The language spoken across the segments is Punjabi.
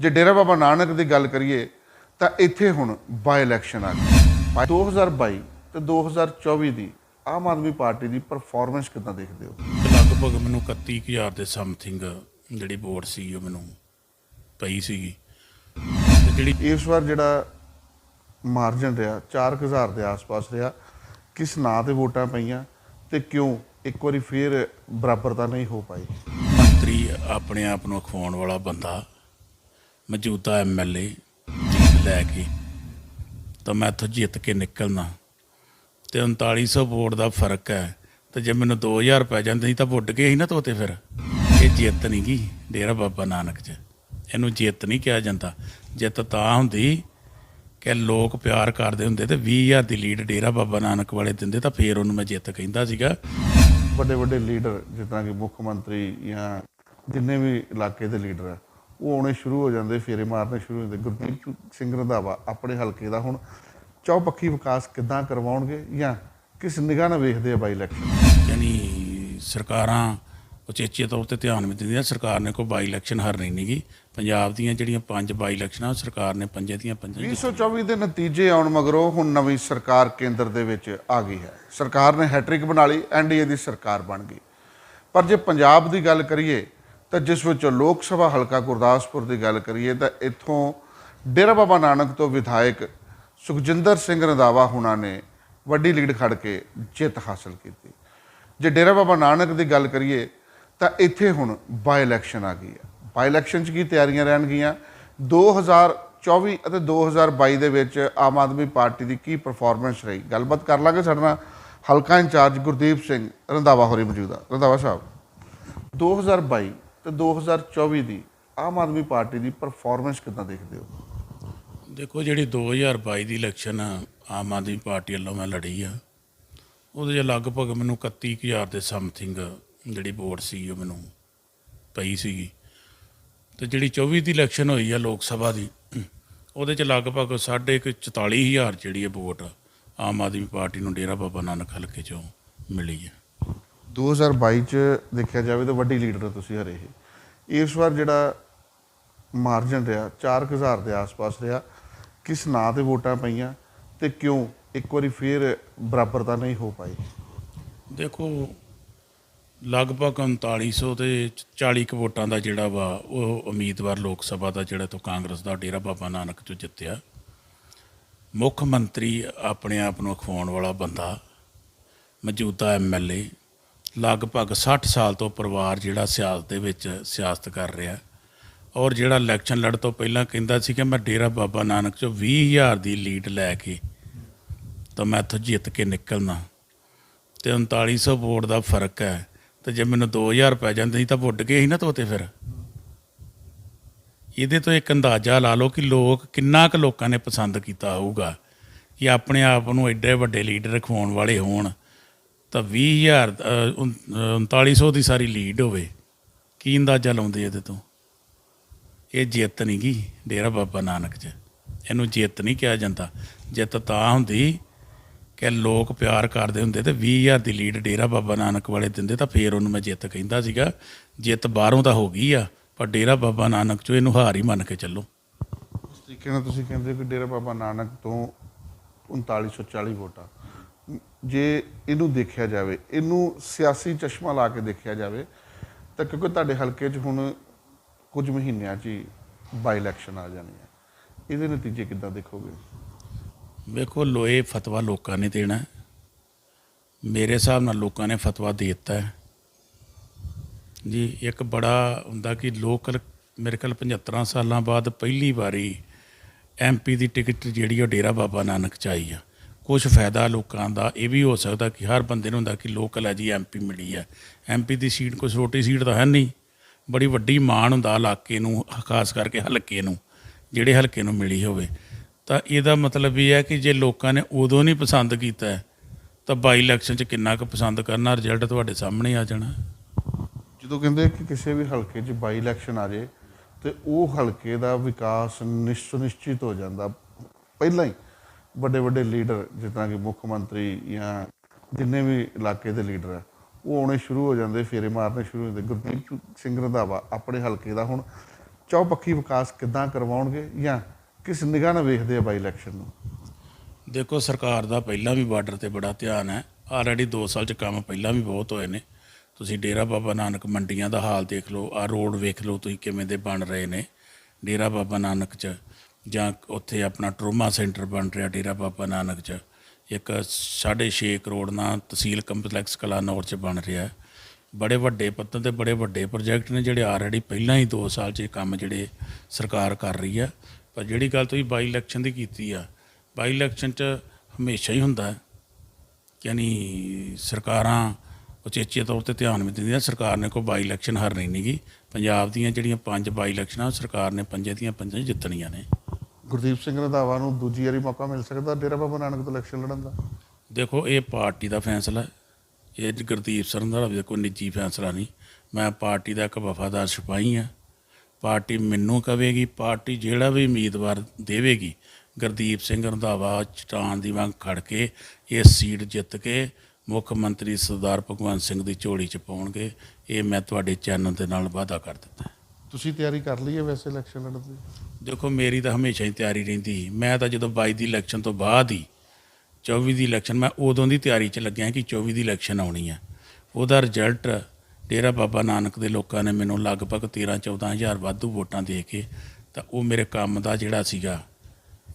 ਜੇ ਡੇਰਾ ਬਾਬਾ ਨਾਨਕ ਦੀ ਗੱਲ ਕਰੀਏ ਤਾਂ ਇੱਥੇ ਹੁਣ ਬਾਈ ਇਲੈਕਸ਼ਨ ਆ ਗਈ। 2022 ਤੇ 2024 ਦੀ ਆਮ ਆਦਮੀ ਪਾਰਟੀ ਦੀ ਪਰਫਾਰਮੈਂਸ ਕਿੱਦਾਂ ਦੇਖਦੇ ਹੋ? ਤੇ ਲਗਭਗ ਮੈਨੂੰ 31000 ਦੇ ਸਮਥਿੰਗ ਜਿਹੜੀ ਵੋਟ ਸੀ ਉਹ ਮੈਨੂੰ ਪਈ ਸੀਗੀ ਤੇ ਜਿਹੜੀ ਇਸ ਵਾਰ ਜਿਹੜਾ ਮਾਰਜਨ ਰਿਹਾ 4000 ਦੇ ਆਸ-ਪਾਸ ਰਿਹਾ ਕਿਸ ਨਾਂ ਤੇ ਵੋਟਾਂ ਪਈਆਂ ਤੇ ਕਿਉਂ ਇੱਕ ਵਾਰੀ ਫੇਰ ਬਰਾਬਰਤਾ ਨਹੀਂ ਹੋ ਪਾਈ? ਮੰਤਰੀ ਆਪਣੇ ਆਪ ਨੂੰ ਅਖਵਾਉਣ ਵਾਲਾ ਬੰਦਾ ਮੌਜੂਦਾ ਐਮਐਲਏ ਜੀਤ ਲੈ ਕੇ, ਤਾਂ ਮੈਂ ਇੱਥੋਂ ਜਿੱਤ ਕੇ ਨਿਕਲਣਾ। ਤੇ 3900 ਵੋਟ ਦਾ ਫ਼ਰਕ ਹੈ। ਤੇ ਜੇ ਮੈਨੂੰ 2000 ਪੈ ਜਾਂਦੇ ਸੀ ਤਾਂ ਵੁੱਡ ਗਏ ਸੀ ਨਾ ਤੋਤੇ ਫਿਰ। ਇਹ ਜਿੱਤ ਨਹੀਂ ਗਈ ਡੇਰਾ ਬਾਬਾ ਨਾਨਕ 'ਚ। ਇਹਨੂੰ ਜਿੱਤ ਨਹੀਂ ਕਿਹਾ ਜਾਂਦਾ। ਜਿੱਤ ਤਾਂ ਹੁੰਦੀ ਕਿ ਲੋਕ ਪਿਆਰ ਕਰਦੇ ਹੁੰਦੇ ਤੇ 20000 ਦੀ ਲੀਡ ਡੇਰਾ ਬਾਬਾ ਨਾਨਕ ਵਾਲੇ ਦਿੰਦੇ ਤਾਂ ਫੇਰ ਉਹਨੂੰ ਮੈਂ ਜਿੱਤ ਕਹਿੰਦਾ ਸੀਗਾ। ਵੱਡੇ ਵੱਡੇ ਲੀਡਰ, ਜਿੱਦਾਂ ਕਿ ਮੁੱਖ ਮੰਤਰੀ ਜਾਂ ਜਿੰਨੇ ਵੀ ਇਲਾਕੇ ਦੇ ਲੀਡਰ ਆ ਉਹ ਆਉਣੇ ਸ਼ੁਰੂ ਹੋ ਜਾਂਦੇ ਫੇਰੇ ਮਾਰਨੇ ਸ਼ੁਰੂ ਹੋ ਜਾਂਦੇ। ਗੁਰਦੀਪ ਸਿੰਘ ਰੰਧਾਵਾ ਆਪਣੇ ਹਲਕੇ ਦਾ ਹੁਣ ਚੌਪੱਖੀ ਵਿਕਾਸ ਕਿੱਦਾਂ ਕਰਵਾਉਣਗੇ ਜਾਂ ਕਿਸ ਨਿਗਾਹ ਨਾਲ ਵੇਖਦੇ ਆ ਬਾਈ ਇਲੈਕਸ਼ਨ ਯਾਨੀ ਸਰਕਾਰਾਂ ਉਚੇਚੇ ਤੌਰ ਤੇ ਧਿਆਨ ਵਿੱਚ ਦਿੰਦੀਆਂ ਸਰਕਾਰ ਨੇ ਕੋਈ ਬਾਈ ਇਲੈਕਸ਼ਨ ਹਰਨੀ ਨਹੀਂਗੀ ਪੰਜਾਬ ਦੀਆਂ ਜਿਹੜੀਆਂ ਪੰਜ ਬਾਈ ਇਲੈਕਸ਼ਨਾਂ ਸਰਕਾਰ ਨੇ ਪੰਜੇ ਦੀਆਂ ਪੰਜਾਂ 2024 ਦੇ ਨਤੀਜੇ ਆਉਣ ਮਗਰੋਂ ਹੁਣ ਨਵੀਂ ਸਰਕਾਰ ਕੇਂਦਰ ਦੇ ਵਿੱਚ ਆ ਗਈ ਹੈ। ਸਰਕਾਰ ਨੇ ਹੈਟ੍ਰਿਕ ਬਣਾ ਲਈ ਐਨਡੀਏ ਦੀ ਸਰਕਾਰ ਬਣ ਗਈ। ਪਰ ਜੇ ਪੰਜਾਬ ਦੀ ਗੱਲ ਕਰੀਏ ਤਾਂ ਜਿਸ ਵਿੱਚ ਲੋਕ ਸਭਾ ਹਲਕਾ ਗੁਰਦਾਸਪੁਰ ਦੀ ਗੱਲ ਕਰੀਏ ਤਾਂ ਇੱਥੋਂ ਡੇਰਾ ਬਾਬਾ ਨਾਨਕ ਤੋਂ ਵਿਧਾਇਕ ਸੁਖਜਿੰਦਰ ਸਿੰਘ ਰੰਧਾਵਾ ਹੁਣਾਂ ਨੇ ਵੱਡੀ ਲੀਡ ਖੜ ਕੇ ਜਿੱਤ ਹਾਸਲ ਕੀਤੀ। ਜੇ ਡੇਰਾ ਬਾਬਾ ਨਾਨਕ ਦੀ ਗੱਲ ਕਰੀਏ ਤਾਂ ਇੱਥੇ ਹੁਣ ਬਾਈ ਇਲੈਕਸ਼ਨ ਆ ਗਈ ਹੈ। ਬਾਈ ਇਲੈਕਸ਼ਨ 'ਚ ਕੀ ਤਿਆਰੀਆਂ ਰਹਿਣਗੀਆਂ? 2024 ਅਤੇ 2022 ਦੇ ਵਿੱਚ ਆਮ ਆਦਮੀ ਪਾਰਟੀ ਦੀ ਕੀ ਪਰਫਾਰਮੈਂਸ ਰਹੀ? ਗੱਲਬਾਤ ਕਰ ਲਾਂਗੇ ਸਾਡੇ ਨਾਲ ਹਲਕਾ ਇੰਚਾਰਜ ਗੁਰਦੀਪ ਸਿੰਘ ਰੰਧਾਵਾ ਹੋਰੀ ਮੌਜੂਦ ਆ। ਰੰਧਾਵਾ ਸਾਹਿਬ 2022 ਤੇ 2024 ਦੀ ਆਮ ਆਦਮੀ ਪਾਰਟੀ ਦੀ ਪਰਫਾਰਮੈਂਸ ਕਿੱਦਾਂ ਦੇਖਦੇ ਹੋ? ਦੇਖੋ, ਜਿਹੜੀ 2022 ਦੀ ਇਲੈਕਸ਼ਨ ਆਮ ਆਦਮੀ ਪਾਰਟੀ ਵੱਲੋਂ ਮੈਂ ਲੜੀ ਆ। ਉਹਦੇ 'ਚ ਲਗਭਗ ਮੈਨੂੰ 31000 ਦੇ ਸਮਥਿੰਗ ਜਿਹੜੀ ਵੋਟ ਸੀ, ਉਹ ਮੈਨੂੰ ਪਈ ਸੀਗੀ। ਤੇ ਜਿਹੜੀ 24 ਦੀ ਇਲੈਕਸ਼ਨ ਹੋਈ ਆ ਲੋਕ ਸਭਾ ਦੀ, ਉਹਦੇ 'ਚ ਲਗਭਗ ਸਾਢੇ ਕੁ 44000 ਜਿਹੜੀ ਹੈ ਵੋਟ ਆਮ ਆਦਮੀ ਪਾਰਟੀ ਨੂੰ ਡੇਰਾ ਬਾਬਾ ਨਾਨਕ ਹਲਕੇ 'ਚੋਂ ਮਿਲੀ ਹੈ 2022 ਚ ਦੇਖਿਆ ਜਾਵੇ ਤਾਂ ਵੱਡੀ ਲੀਡਰ ਤੁਸੀਂ ਹਰੇ ਇਹ। ਇਸ ਵਾਰ ਜਿਹੜਾ ਮਾਰਜਨ ਰਿਹਾ 4000 ਦੇ ਆਸ-ਪਾਸ ਰਿਹਾ। ਕਿਸ ਨਾਂ ਤੇ ਵੋਟਾਂ ਪਈਆਂ ਤੇ ਕਿਉਂ ਇੱਕ ਵਾਰੀ ਫੇਰ ਬਰਾਬਰਤਾ ਨਹੀਂ ਹੋ ਪਾਈ ਦੇਖੋ, ਲਗਭਗ 3900 ਤੇ 40 ਕੁ ਵੋਟਾਂ ਦਾ ਜਿਹੜਾ ਵਾ, ਉਹ ਉਮੀਦਵਾਰ ਲੋਕ ਸਭਾ ਦਾ ਜਿਹੜਾ ਤੋਂ ਕਾਂਗਰਸ ਦਾ ਡੇਰਾ ਬਾਬਾ ਨਾਨਕ ਚੋਂ ਜਿੱਤਿਆ। ਮੁੱਖ ਮੰਤਰੀ ਆਪਣੇ ਆਪ ਨੂੰ ਅਖਵਾਉਣ ਵਾਲਾ ਬੰਦਾ, ਮੌਜੂਦਾ ਐਮਐਲਏ ਲਗਭਗ 60 ਸਾਲ ਤੋਂ ਪਰਿਵਾਰ ਜਿਹੜਾ ਸਿਆਸਤ ਦੇ ਵਿੱਚ ਸਿਆਸਤ ਕਰ ਰਿਹਾ ਔਰ ਜਿਹੜਾ ਇਲੈਕਸ਼ਨ ਲੜ ਤੋਂ ਪਹਿਲਾਂ ਕਹਿੰਦਾ ਸੀ ਕਿ ਮੈਂ ਡੇਰਾ ਬਾਬਾ ਨਾਨਕ ਚੋਂ 20000 ਦੀ ਲੀਡ ਲੈ ਕੇ ਤਾਂ ਮੈਂ ਇੱਥੋਂ ਜਿੱਤ ਕੇ ਨਿਕਲਣਾ। ਤੇ 3900 ਵੋਟ ਦਾ ਫ਼ਰਕ ਹੈ। ਤੇ ਜੇ ਮੈਨੂੰ 2000 ਪੈ ਜਾਂਦੇ ਸੀ ਤਾਂ ਵੁੱਡ ਗਏ ਸੀ ਨਾ ਤੋਤੇ ਫਿਰ? ਇਹਦੇ ਤੋਂ ਇੱਕ ਅੰਦਾਜ਼ਾ ਲਾ ਲਓ ਕਿ ਲੋਕ ਕਿੰਨਾ ਕੁ ਲੋਕਾਂ ਨੇ ਪਸੰਦ ਕੀਤਾ ਹੋਊਗਾ ਕਿ ਆਪਣੇ ਆਪ ਨੂੰ ਐਡੇ ਵੱਡੇ ਲੀਡਰ ਖਵਾਉਣ ਵਾਲੇ ਹੋਣ। ਤਾਂ 20000 ਅ, ਉਨ- ਅ, 3900 ਦੀ ਸਾਰੀ ਲੀਡ ਹੋਵੇ। ਕੀ ਅੰਦਾਜ਼ਾ ਲਾਉਂਦੇ ਇਹਦੇ ਤੋਂ? ਇਹ ਜਿੱਤ ਨਹੀਂ ਗਈ ਡੇਰਾ ਬਾਬਾ ਨਾਨਕ 'ਚ। ਇਹਨੂੰ ਜਿੱਤ ਨਹੀਂ ਕਿਹਾ ਜਾਂਦਾ। ਜਿੱਤ ਤਾਂ ਹੁੰਦੀ ਕਿ ਲੋਕ ਪਿਆਰ ਕਰਦੇ ਹੁੰਦੇ ਤੇ 20000 ਦੀ ਲੀਡ ਡੇਰਾ ਬਾਬਾ ਨਾਨਕ ਵਾਲੇ ਦਿੰਦੇ ਤਾਂ ਫੇਰ ਉਹਨੂੰ ਮੈਂ ਜਿੱਤ ਕਹਿੰਦਾ ਸੀਗਾ। ਜਿੱਤ ਬਾਹਰੋਂ ਤਾਂ ਹੋ ਗਈ ਆ ਪਰ ਡੇਰਾ ਬਾਬਾ ਨਾਨਕ ਚੋਂ ਇਹਨੂੰ ਹਾਰ ਹੀ ਮੰਨ ਕੇ ਚੱਲੋ। ਉਸ ਤਰੀਕੇ ਨਾਲ ਤੁਸੀਂ ਕਹਿੰਦੇ ਹੋ ਕਿ ਡੇਰਾ ਬਾਬਾ ਨਾਨਕ ਤੋਂ 3940 ਵੋਟਾਂ। ਜੇ ਇਹਨੂੰ ਦੇਖਿਆ ਜਾਵੇ, ਇਹਨੂੰ ਸਿਆਸੀ ਚਸ਼ਮਾ ਲਾ ਕੇ ਦੇਖਿਆ ਜਾਵੇ, ਤਾਂ ਕਿਉਂਕਿ ਤੁਹਾਡੇ ਹਲਕੇ 'ਚ ਹੁਣ ਕੁਝ ਮਹੀਨਿਆਂ 'ਚ ਹੀ ਬਾਈ ਇਲੈਕਸ਼ਨ ਆ ਜਾਣੀ ਹੈ ਇਹਦੇ ਨਤੀਜੇ ਕਿੱਦਾਂ ਦੇਖੋਗੇ? ਵੇਖੋ ਲੋਏ ਫਤਵਾ ਲੋਕਾਂ ਨੇ ਦੇਣਾ ਮੇਰੇ ਹਿਸਾਬ ਨਾਲ ਲੋਕਾਂ ਨੇ ਫਤਵਾ ਦੇ ਦਿੱਤਾ ਹੈ। ਜੀ, ਇੱਕ ਬੜਾ ਹੁੰਦਾ ਕਿ ਲੋਕਲ, ਮੇਰੇ ਖਿਆਲ 75 ਸਾਲਾਂ ਬਾਅਦ ਪਹਿਲੀ ਵਾਰੀ ਐਮਪੀ ਦੀ ਟਿਕਟ ਜਿਹੜੀ ਉਹ ਡੇਰਾ ਬਾਬਾ ਨਾਨਕ ਚ ਆਈ ਆ। ਕੁਝ ਫਾਇਦਾ ਲੋਕਾਂ ਦਾ ਇਹ ਵੀ ਹੋ ਸਕਦਾ ਕਿ ਹਰ ਬੰਦੇ ਨੂੰ ਹੁੰਦਾ ਕਿ ਲੋਕਲ ਹੈ ਜੀ ਐਮਪੀ ਮਿਲੀ ਹੈ। ਐਮਪੀ ਦੀ ਸੀਟ ਕੋਈ ਛੋਟੀ ਸੀਟ ਤਾਂ ਹੈ ਨਹੀਂ। ਬੜੀ ਵੱਡੀ ਮਾਣ ਹੁੰਦਾ ਇਲਾਕੇ ਨੂੰ, ਖਾਸ ਕਰਕੇ ਹਲਕੇ ਨੂੰ, ਜਿਹੜੇ ਹਲਕੇ ਨੂੰ ਮਿਲੀ ਹੋਵੇ। ਤਾਂ ਇਹਦਾ ਮਤਲਬ ਇਹ ਹੈ ਕਿ ਜੇ ਲੋਕਾਂ ਨੇ ਉਦੋਂ ਨਹੀਂ ਪਸੰਦ ਕੀਤਾ ਤਾਂ ਬਾਈ ਇਲੈਕਸ਼ਨ 'ਚ ਕਿੰਨਾ ਕੁ ਪਸੰਦ ਕਰਨਾ, ਰਿਜ਼ਲਟ ਤੁਹਾਡੇ ਸਾਹਮਣੇ ਆ ਜਾਣਾ। ਜਦੋਂ ਕਹਿੰਦੇ ਕਿ ਕਿਸੇ ਵੀ ਹਲਕੇ 'ਚ ਬਾਈ ਇਲੈਕਸ਼ਨ ਆ ਜੇ, ਤੇ ਉਹ ਹਲਕੇ ਦਾ ਵਿਕਾਸ ਨਿਸ਼ਚਿਤ ਹੋ ਜਾਂਦਾ। ਪਹਿਲਾਂ ਹੀ ਵੱਡੇ ਵੱਡੇ ਲੀਡਰ, ਜਿੱਦਾਂ ਕਿ ਮੁੱਖ ਮੰਤਰੀ ਜਾਂ ਜਿੰਨੇ ਵੀ ਇਲਾਕੇ ਦੇ ਲੀਡਰ ਆ, ਉਹ ਆਉਣੇ ਸ਼ੁਰੂ ਹੋ ਜਾਂਦੇ, ਫੇਰੇ ਮਾਰਨੇ ਸ਼ੁਰੂ ਹੋ ਜਾਂਦੇ। ਗੁਰਦੀਪ ਸਿੰਘ ਰੰਧਾਵਾ ਆਪਣੇ ਹਲਕੇ ਦਾ ਹੁਣ ਚੌਪੱਖੀ ਵਿਕਾਸ ਕਿੱਦਾਂ ਕਰਵਾਉਣਗੇ ਜਾਂ ਕਿਸ ਨਿਗਾਹ ਨਾਲ ਵੇਖਦੇ ਆ ਬਾਈ ਇਲੈਕਸ਼ਨ ਨੂੰ? ਦੇਖੋ, ਸਰਕਾਰ ਦਾ ਪਹਿਲਾਂ ਵੀ ਬਾਰਡਰ ਤੇ ਬੜਾ ਧਿਆਨ ਹੈ। ਆਲਰੇਡੀ 2 ਸਾਲ ਚ ਕੰਮ ਪਹਿਲਾਂ ਵੀ ਬਹੁਤ ਹੋਏ ਨੇ। ਤੁਸੀਂ ਡੇਰਾ ਬਾਬਾ ਨਾਨਕ ਮੰਡੀਆਂ ਦਾ ਹਾਲ ਦੇਖ ਲਓ ਆ ਰੋਡ ਵੇਖ ਲਓ ਤੁਸੀਂ ਕਿਵੇਂ ਦੇ ਬਣ ਰਹੇ ਨੇ। ਡੇਰਾ ਬਾਬਾ ਨਾਨਕ ਚ ਜਾਂ ਉੱਥੇ ਆਪਣਾ ਟਰੋਮਾ ਸੈਂਟਰ ਬਣ ਰਿਹਾ ਡੇਰਾ ਬਾਬਾ ਨਾਨਕ ਚ, ਇੱਕ 6.5 ਕਰੋੜ ਨਾਲ ਤਹਿਸੀਲ ਕੰਪਲੈਕਸ ਕਲਾਨੌਰ ਚ ਬਣ ਰਿਹਾ ਹੈ। ਬੜੇ ਵੱਡੇ ਪੱਧਰ ਤੇ ਬੜੇ ਵੱਡੇ ਪ੍ਰੋਜੈਕਟ ਨੇ ਜਿਹੜੇ ਆਲਰੇਡੀ ਪਹਿਲਾਂ ਹੀ 2 ਸਾਲ 'ਚ ਇਹ ਕੰਮ ਜਿਹੜੇ ਸਰਕਾਰ ਕਰ ਰਹੀ ਆ ਪਰ ਜਿਹੜੀ ਗੱਲ ਤੁਸੀਂ ਬਾਈ ਇਲੈਕਸ਼ਨ ਦੀ ਕੀਤੀ ਆ ਬਾਈ ਇਲੈਕਸ਼ਨ 'ਚ ਹਮੇਸ਼ਾ ਹੀ ਹੁੰਦਾ ਹੈ ਯਾਨੀ ਸਰਕਾਰਾਂ ਉਚੇਚੇ ਤੌਰ ਤੇ ਧਿਆਨ ਵੀ ਦਿੰਦੀਆਂ, ਸਰਕਾਰ ਨੇ ਕੋਈ ਬਾਈ ਇਲੈਕਸ਼ਨ ਹਰਨੀ ਨਹੀਂਗੀ ਪੰਜਾਬ ਦੀਆਂ ਜਿਹੜੀਆਂ ਪੰਜ ਬਾਈ ਇਲੈਕਸ਼ਨਾਂ ਉਹ ਸਰਕਾਰ ਨੇ ਪੰਜੇ ਦੀਆਂ ਪੰਜਾਂ ਜਿੱਤਣੀਆਂ ਨੇ। ਗੁਰਦੀਪ ਸਿੰਘ ਰੰਧਾਵਾ ਨੂੰ ਦੂਜੀ ਵਾਰੀ ਮੌਕਾ ਮਿਲ ਸਕਦਾ ਡੇਰਾ ਬਾਬਾ ਨਾਨਕ ਤੋਂ ਇਲੈਕਸ਼ਨ ਲੜਨ ਦਾ ਦੇਖੋ ਇਹ ਪਾਰਟੀ ਦਾ ਫੈਸਲਾ ਹੈ। ਇਹ ਗੁਰਦੀਪ ਸਿੰਘ ਦਾ ਵੀ ਕੋਈ ਨਿੱਜੀ ਫੈਸਲਾ ਨਹੀਂ ਮੈਂ ਪਾਰਟੀ ਦਾ ਇੱਕ ਵਫਾਦਾਰ ਸਿਪਾਹੀ ਆ ਪਾਰਟੀ ਮੈਨੂੰ ਕਵੇਗੀ ਪਾਰਟੀ ਜਿਹੜਾ ਵੀ ਉਮੀਦਵਾਰ ਦੇਵੇਗੀ ਗੁਰਦੀਪ ਸਿੰਘ ਰੰਧਾਵਾ ਚਟਾਨ ਦੀ ਵਾਂਗ ਖੜ ਕੇ ਇਹ ਸੀਟ ਜਿੱਤ ਕੇ ਮੁੱਖ ਮੰਤਰੀ ਸਰਦਾਰ ਭਗਵੰਤ ਸਿੰਘ ਦੀ ਝੋਲੀ 'ਚ ਪਾਉਣਗੇ ਇਹ ਮੈਂ ਤੁਹਾਡੇ ਚੈਨਲ ਦੇ ਨਾਲ ਵਾਅਦਾ ਕਰ ਦਿੱਤਾ ਹੈ। ਤੁਸੀਂ ਤਿਆਰੀ ਕਰ ਲਈ ਹੈ ਵੈਸੇ ਇਲੈਕਸ਼ਨ ਲੜਨ ਦੀ ਦੇਖੋ, ਮੇਰੀ ਤਾਂ ਹਮੇਸ਼ਾ ਹੀ ਤਿਆਰੀ ਰਹਿੰਦੀ ਸੀ। ਮੈਂ ਤਾਂ ਜਦੋਂ 22 ਦੀ ਇਲੈਕਸ਼ਨ ਤੋਂ ਬਾਅਦ ਹੀ 24 ਦੀ ਇਲੈਕਸ਼ਨ ਮੈਂ ਉਦੋਂ ਦੀ ਤਿਆਰੀ 'ਚ ਲੱਗਿਆ ਕਿ 24 ਦੀ ਇਲੈਕਸ਼ਨ ਆਉਣੀ ਆ। ਉਹਦਾ ਰਿਜ਼ਲਟ ਡੇਰਾ ਬਾਬਾ ਨਾਨਕ ਦੇ ਲੋਕਾਂ ਨੇ ਮੈਨੂੰ ਲਗਭਗ 13 14000 ਵਾਧੂ ਵੋਟਾਂ ਦੇ ਕੇ ਤਾਂ ਉਹ ਮੇਰੇ ਕੰਮ ਦਾ ਜਿਹੜਾ ਸੀਗਾ,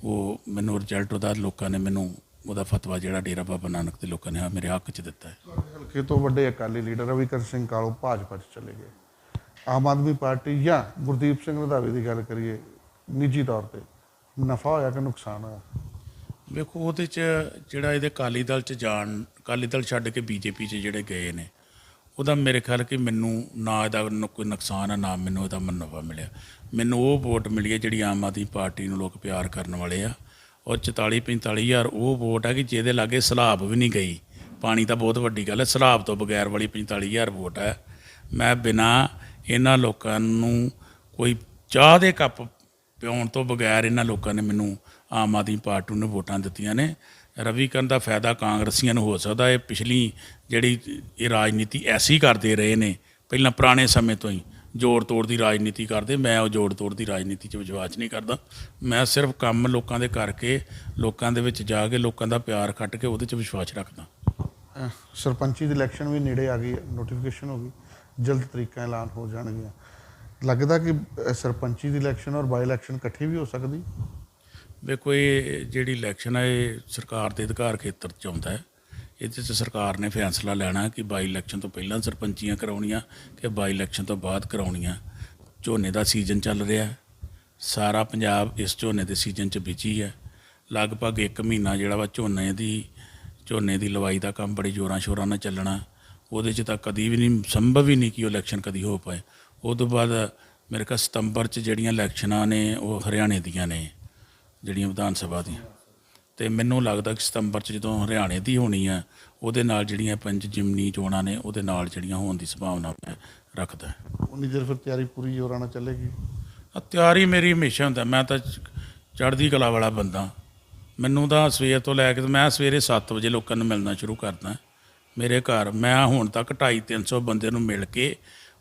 ਉਹ ਮੈਨੂੰ ਰਿਜ਼ਲਟ ਉਹਦਾ ਲੋਕਾਂ ਨੇ ਮੈਨੂੰ, ਉਹਦਾ ਫਤਵਾ ਜਿਹੜਾ ਡੇਰਾ ਬਾਬਾ ਨਾਨਕ ਦੇ ਲੋਕਾਂ ਨੇ ਮੇਰੇ ਹੱਕ 'ਚ ਦਿੱਤਾ ਹੈ। ਹਲਕੇ ਤੋਂ ਵੱਡੇ ਅਕਾਲੀ ਲੀਡਰ ਰਵੀਕਰ ਸਿੰਘ ਕਾਲੋ ਭਾਜਪਾ 'ਚ ਚਲੇ ਗਏ। ਆਮ ਆਦਮੀ ਪਾਰਟੀ ਜਾਂ ਗੁਰਦੀਪ ਸਿੰਘ ਰੰਧਾਵੇ ਦੀ ਗੱਲ ਕਰੀਏ ਨਿੱਜੀ ਤੌਰ ਤੇ। ਨਫਾ ਹੋਇਆ ਕਿ ਨੁਕਸਾਨ ਹੋਇਆ? ਵੇਖੋ, ਉਹਦੇ ਚ ਜਿਹੜਾ ਇਹਦੇ ਅਕਾਲੀ ਦਲ ਚ ਜਾਣ, ਅਕਾਲੀ ਦਲ ਛੱਡ ਕੇ ਬੀਜੇਪੀ ਚ ਜਿਹੜੇ ਗਏ ਨੇ, ਉਹਦਾ ਮੇਰੇ ਖਿਆਲ ਕਿ ਮੈਨੂੰ ਨਾ ਇਹਦਾ ਨ- ਕੋਈ ਨੁਕਸਾਨ ਆ, ਨਾ ਮੈਨੂੰ ਇਹਦਾ ਮੁਨਾਫਾ ਮਿਲਿਆ। ਮੈਨੂੰ ਉਹ ਵੋਟ ਮਿਲੀ ਹੈ ਜਿਹੜੀ ਆਮ ਆਦਮੀ ਪਾਰਟੀ ਨੂੰ ਲੋਕ ਪਿਆਰ ਕਰਨ ਵਾਲੇ ਆ। ਔਰ 44 45 ਹਜ਼ਾਰ ਉਹ ਵੋਟ ਆ ਕਿ ਜਿਹਦੇ ਲਾਗੇ ਸਲਾਬ ਵੀ ਨਹੀਂ ਗਈ। ਪਾਣੀ ਤਾਂ ਬਹੁਤ ਵੱਡੀ ਗੱਲ ਹੈ, ਸਲਾਬ ਤੋਂ ਬਗੈਰ ਵਾਲੀ 45 ਹਜ਼ਾਰ ਵੋਟ ਹੈ। ਮੈਂ ਬਿਨਾ ਇਹਨਾਂ ਲੋਕਾਂ ਨੂੰ ਕੋਈ ਚਾਹ ਦੇ ਕੱਪ ਪਿਉਣ ਤੋਂ ਬਗੈਰ ਇਹਨਾਂ ਲੋਕਾਂ ਨੇ ਮੈਨੂੰ ਆਮ ਆਦਮੀ ਪਾਰਟੀ ਨੂੰ ਵੋਟਾਂ ਦਿੱਤੀਆਂ ਨੇ। ਰਵੀਕਰਨ ਦਾ ਫਾਇਦਾ ਕਾਂਗਰਸੀਆਂ ਨੂੰ ਹੋ ਸਕਦਾ। ਇਹ ਪਿਛਲੀ ਜਿਹੜੀ ਇਹ ਰਾਜਨੀਤੀ ਐਸੀ ਕਰਦੇ ਰਹੇ ਨੇ, ਪਹਿਲਾਂ ਪੁਰਾਣੇ ਸਮੇਂ ਤੋਂ ਹੀ ਜੋੜ ਤੋੜ ਦੀ ਰਾਜਨੀਤੀ ਕਰਦੇ। ਮੈਂ ਉਹ ਜੋੜ ਤੋੜ ਦੀ ਰਾਜਨੀਤੀ 'ਚ ਵਿਸ਼ਵਾਸ ਨਹੀਂ ਕਰਦਾ। ਮੈਂ ਸਿਰਫ ਕੰਮ ਲੋਕਾਂ ਦੇ ਕਰਕੇ, ਲੋਕਾਂ ਦੇ ਵਿੱਚ ਜਾ ਕੇ ਲੋਕਾਂ ਦਾ ਪਿਆਰ ਖੱਟ ਕੇ ਉਹਦੇ 'ਚ ਵਿਸ਼ਵਾਸ ਰੱਖਦਾ। ਸਰਪੰਚੀ ਦੀ ਇਲੈਕਸ਼ਨ ਵੀ ਨੇੜੇ ਆ ਗਈ ਨੋਟੀਫਿਕੇਸ਼ਨ ਹੋ ਗਈ। ਜਲਦ ਤਰੀਕਾ ਐਲਾਨ ਹੋ ਜਾਣਗੀਆਂ। ਲੱਗਦਾ ਕਿ ਸਰਪੰਚੀ ਦੀ ਇਲੈਕਸ਼ਨ ਔਰ ਬਾਈ ਇਲੈਕਸ਼ਨ ਇਕੱਠੀ ਵੀ ਹੋ ਸਕਦੀ? ਵੇਖੋ ਇਹ ਜਿਹੜੀ ਇਲੈਕਸ਼ਨ ਹੈ ਇਹ ਸਰਕਾਰ ਦੇ ਅਧਿਕਾਰ ਖੇਤਰ 'ਚ ਆਉਂਦਾ ਹੈ। ਇਹਦੇ 'ਚ ਸਰਕਾਰ ਨੇ ਫੈਸਲਾ ਲੈਣਾ ਕਿ ਬਾਈ ਇਲੈਕਸ਼ਨ ਤੋਂ ਪਹਿਲਾਂ ਸਰਪੰਚੀਆਂ ਕਰਾਉਣੀਆਂ ਕਿ ਬਾਈ ਇਲੈਕਸ਼ਨ ਤੋਂ ਬਾਅਦ ਕਰਾਉਣੀਆਂ। ਝੋਨੇ ਦਾ ਸੀਜ਼ਨ ਚੱਲ ਰਿਹਾ ਸਾਰਾ ਪੰਜਾਬ ਇਸ ਝੋਨੇ ਦੇ ਸੀਜ਼ਨ 'ਚ ਬਿਜ਼ੀ ਹੈ। ਲਗਭਗ 1 ਮਹੀਨਾ ਜਿਹੜਾ ਵਾ ਝੋਨੇ ਦੀ ਝੋਨੇ ਦੀ ਲਵਾਈ ਦਾ ਕੰਮ ਬੜੀ ਜ਼ੋਰਾਂ ਸ਼ੋਰਾਂ ਨਾਲ ਚੱਲਣਾ। ਉਹਦੇ 'ਚ ਤਾਂ ਕਦੀ ਵੀ ਨਹੀਂ, ਸੰਭਵ ਹੀ ਨਹੀਂ ਕਿ ਉਹ ਇਲੈਕਸ਼ਨ ਕਦੀ ਹੋ ਪਾਏ। ਉਹ ਤੋਂ ਬਾਅਦ ਮੇਰੇ ਖਿਆਲ ਸਤੰਬਰ 'ਚ ਜਿਹੜੀਆਂ ਇਲੈਕਸ਼ਨਾਂ ਨੇ ਉਹ ਹਰਿਆਣੇ ਦੀਆਂ ਨੇ ਜਿਹੜੀਆਂ ਵਿਧਾਨ ਸਭਾ ਦੀਆਂ। ਤੇ ਮੈਨੂੰ ਲੱਗਦਾ ਕਿ ਸਤੰਬਰ 'ਚ ਜਦੋਂ ਹਰਿਆਣੇ ਦੀ ਹੋਣੀ ਆ ਉਹਦੇ ਨਾਲ ਜਿਹੜੀਆਂ ਪੰਜ ਜਿਮਨੀ ਚੋਣਾਂ ਨੇ ਉਹਦੇ ਨਾਲ ਜਿਹੜੀਆਂ ਹੋਣ ਦੀ ਸੰਭਾਵਨਾ ਮੈਂ ਰੱਖਦਾ। ਉਨੀ ਦੇਰ ਫਿਰ ਤਿਆਰੀ ਪੂਰੀ ਜੋਰਾਂ ਨਾਲ ਚੱਲੇਗੀ? ਆ ਤਿਆਰੀ ਮੇਰੀ ਹਮੇਸ਼ਾ ਹੁੰਦਾ ਮੈਂ ਤਾਂ ਚੜ੍ਹਦੀ ਕਲਾ ਵਾਲਾ ਬੰਦਾ। ਮੈਨੂੰ ਤਾਂ ਸਵੇਰ ਤੋਂ ਲੈ ਕੇ ਮੈਂ ਸਵੇਰੇ 7 ਵਜੇ ਲੋਕਾਂ ਨੂੰ ਮਿਲਣਾ ਸ਼ੁਰੂ ਕਰਦਾ। ਮੇਰੇ ਘਰ ਮੈਂ ਹੁਣ ਤੱਕ 2.5 300 ਬੰਦੇ ਨੂੰ ਮਿਲ ਕੇ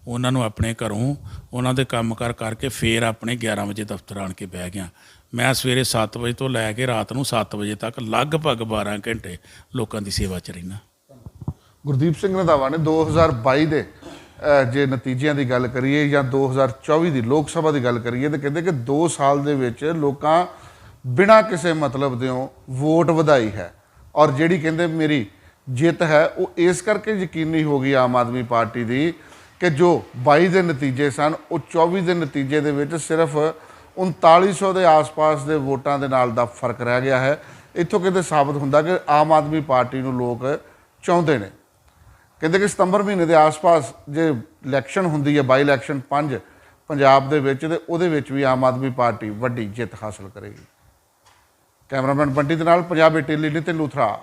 ਉਹਨਾਂ ਨੂੰ ਆਪਣੇ ਘਰੋਂ ਉਹਨਾਂ ਦੇ ਕੰਮ ਕਰ ਕਰਕੇ ਫੇਰ ਆਪਣੇ 11 ਵਜੇ ਦਫ਼ਤਰ ਆਣ ਕੇ ਬਹਿ ਗਿਆ। ਮੈਂ ਸਵੇਰੇ 7 ਵਜੇ ਤੋਂ ਲੈ ਕੇ ਰਾਤ ਨੂੰ 7 ਵਜੇ ਤੱਕ ਲਗਭਗ 12 ਘੰਟੇ ਲੋਕਾਂ ਦੀ ਸੇਵਾ 'ਚ ਰਹਿਣਾ ਗੁਰਦੀਪ ਸਿੰਘ ਰੰਧਾਵਾ ਨੇ 2022 ਦੇ ਜੇ ਨਤੀਜਿਆਂ ਦੀ ਗੱਲ ਕਰੀਏ ਜਾਂ 2024 ਦੀ ਲੋਕ ਸਭਾ ਦੀ ਗੱਲ ਕਰੀਏ ਤਾਂ ਕਹਿੰਦੇ ਕਿ 2 ਸਾਲ ਦੇ ਵਿੱਚ ਲੋਕਾਂ ਬਿਨਾਂ ਕਿਸੇ ਮਤਲਬ ਦਿਓ ਵੋਟ ਵਧਾਈ ਹੈ। ਔਰ ਜਿਹੜੀ ਕਹਿੰਦੇ ਮੇਰੀ ਜਿੱਤ ਹੈ, ਉਹ ਇਸ ਕਰਕੇ ਯਕੀਨੀ ਹੋ ਗਈ ਆਮ ਆਦਮੀ ਪਾਰਟੀ ਦੀ ਕਿ ਜੋ 22 ਦੇ ਨਤੀਜੇ ਸਨ, ਉਹ 24 ਦੇ ਨਤੀਜੇ ਦੇ ਵਿੱਚ ਸਿਰਫ 3900 ਦੇ ਆਸ-ਪਾਸ ਦੇ ਵੋਟਾਂ ਦੇ ਨਾਲ ਦਾ ਫ਼ਰਕ ਰਹਿ ਗਿਆ ਹੈ। ਇੱਥੋਂ ਕਿਤੇ ਸਾਬਤ ਹੁੰਦਾ ਕਿ ਆਮ ਆਦਮੀ ਪਾਰਟੀ ਨੂੰ ਲੋਕ ਚਾਹੁੰਦੇ ਨੇ। ਕਹਿੰਦੇ ਕਿ ਸਤੰਬਰ ਮਹੀਨੇ ਦੇ ਆਸ-ਪਾਸ ਜੇ ਇਲੈਕਸ਼ਨ ਹੁੰਦੀ ਹੈ, ਬਾਈ ਇਲੈਕਸ਼ਨ 5 ਪੰਜਾਬ ਦੇ ਵਿੱਚ, ਤੇ ਉਹਦੇ ਵਿੱਚ ਵੀ ਆਮ ਆਦਮੀ ਪਾਰਟੀ ਵੱਡੀ ਜਿੱਤ ਹਾਸਲ ਕਰੇਗੀ। ਕੈਮਰਾਮੈਨ ਬੰਟੀ ਦੇ ਨਾਲ ਪੰਜਾਬੀ ਟੈਲੀ ਨਿਤਿਨ ਲੂਥਰਾ।